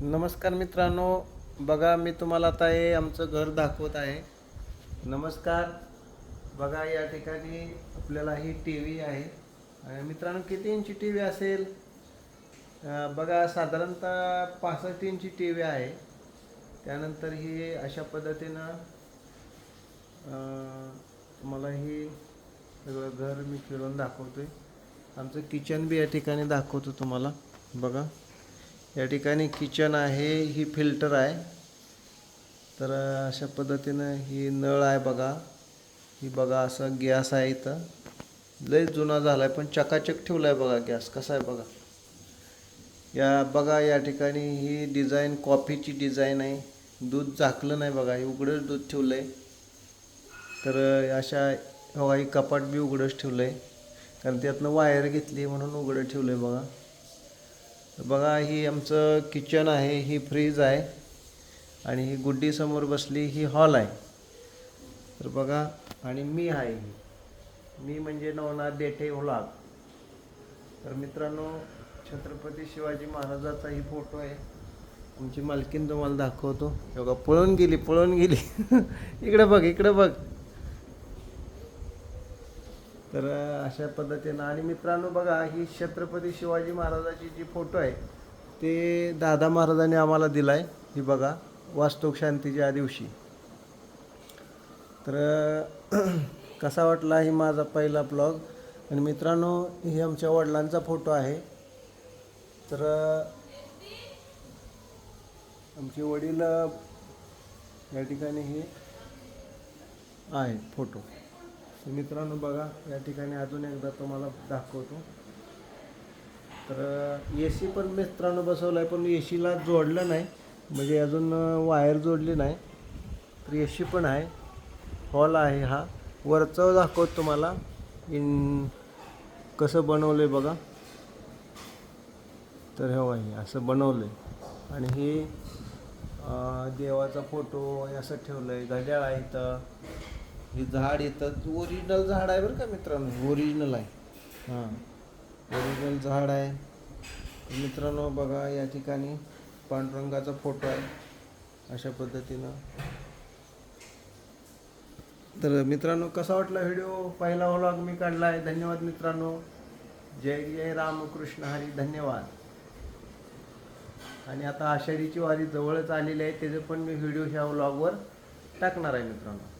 नमस्कार मित्रांनो बघा मी तुम्हाला आता हे आमचं घर दाखवत आहे. नमस्कार बघा या ठिकाणी आपल्याला ही टी व्ही आहे मित्रांनो किती इंची टी व्ही असेल बघा साधारणतः पासष्ट इंची टी व्ही आहे. त्यानंतर ही अशा पद्धतीनं तुम्हाला ही सगळं घर मी फिरून दाखवतो आहे आमचं किचन बी या ठिकाणी दाखवतो तुम्हाला. बघा. या ठिकाणी किचन आहे ही फिल्टर आहे. तर अशा पद्धतीनं ही नळ आहे बघा. ही बघा असं गॅस आहे इथं. लय जुना झाला आहे पण चकाचक ठेवला आहे बघा गॅस. कसा आहे बघा. या बघा या ठिकाणी ही डिझाईन कॉफीची डिझाईन आहे. दूध झाकलं नाही बघा हे उघडंच दूध ठेवलं आहे तर अशा बघा ही कपाट बी उघडंच ठेवलं आहे कारण त्यातनं वायर घेतली म्हणून उघडं ठेवलं आहे बघा. बघा ही आमचं किचन आहे ही फ्रीज आहे आणि ही गुड्डीसमोर बसली ही हॉल आहे. तर बघा आणि मी आहे ही. मी म्हणजे नवनाथ देठे व्लॉग. तर मित्रांनो छत्रपती शिवाजी महाराजाचा ही फोटो आहे. आमची मालकीन तुम्हाला दाखवतो. हे बघा पळून गेली पळून गेली. इकडे बघ इकडे बघ. तर अशा पद्धतीनं. आणि मित्रांनो बघा ही छत्रपती शिवाजी महाराजाची जी फोटो आहे ते दादा महाराजांनी आम्हाला दिला आहे ही बघा वास्तुक शांतीच्या दिवशी. तर कसा वाटला ही माझा पहिला ब्लॉग? आणि मित्रांनो ही आमच्या वडिलांचा फोटो आहे. तर आमचे वडील या ठिकाणी हे आहे फोटो. तर मित्रांनो बघा या ठिकाणी अजून एकदा तुम्हाला दाखवतो. तर ए सी पण मित्रांनो बसवलं आहे पण ए सीला जोडलं नाही. म्हणजे अजून वायर जोडली नाही. तर ए सी पण आहे. हॉल आहे हा. वरचं दाखवतो तुम्हाला. इन कसं बनवलं आहे बघा. तर हे आहे हे असं बनवलं आहे आणि हे देवाचा फोटो असं ठेवलं आहे घड्याळ आहे इथं. हे झाड येतात ओरिजिनल झाड आहे बरं का मित्रांनो? ओरिजिनल आहे. हां. ओरिजिनल झाड आहे. मित्रांनो बघा या ठिकाणी पांडुरंगाचा फोटो आहे. अशा पद्धतीनं. तर मित्रांनो कसा वाटला व्हिडिओ पहिला व्लॉग मी काढला आहे. धन्यवाद मित्रांनो. जय जय रामकृष्ण हरी. धन्यवाद. आणि आता आषाढीची वारी जवळच आलेली आहे. त्याचं पण मी व्हिडिओ ह्या व्लॉगवर टाकणार आहे मित्रांनो.